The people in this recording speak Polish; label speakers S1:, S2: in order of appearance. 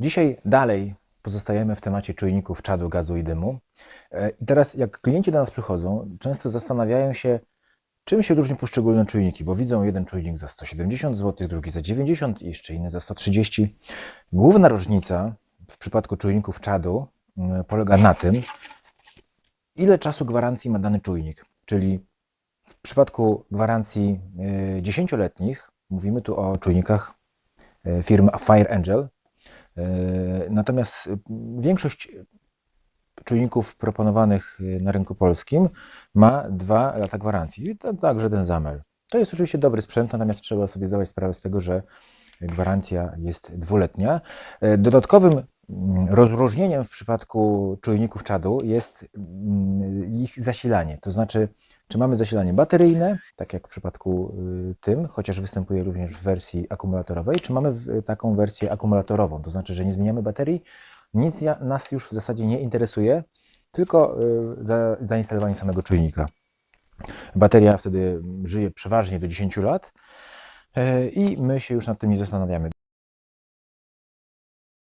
S1: Dzisiaj dalej pozostajemy w temacie czujników czadu, gazu i dymu. E, I teraz, jak klienci do nas przychodzą, często zastanawiają się, czym się różnią poszczególne czujniki, bo widzą jeden czujnik za 170 zł, drugi za 90 i jeszcze inny za 130. Główna różnica w przypadku czujników czadu mm, polega na tym, ile czasu gwarancji ma dany czujnik. Czyli w przypadku gwarancji y, 10-letnich, mówimy tu o czujnikach y, firmy Fire Angel, natomiast y, większość czujników proponowanych y, na rynku polskim ma dwa lata gwarancji. Także ten Zamel. To jest oczywiście dobry sprzęt, natomiast trzeba sobie zdawać sprawę z tego, że gwarancja jest dwuletnia. E, Dodatkowym mm, rozróżnieniem w przypadku czujników czadu jest mm, ich zasilanie. To znaczy, czy mamy zasilanie bateryjne, tak jak w przypadku y, tym, chociaż występuje również w wersji akumulatorowej, czy mamy w- taką wersję akumulatorową, to znaczy, że nie zmieniamy baterii, nic nas już w zasadzie nie interesuje, tylko y, za, zainstalowanie samego czujnika. Bateria wtedy żyje przeważnie do 10 lat i my się już nad tym nie zastanawiamy.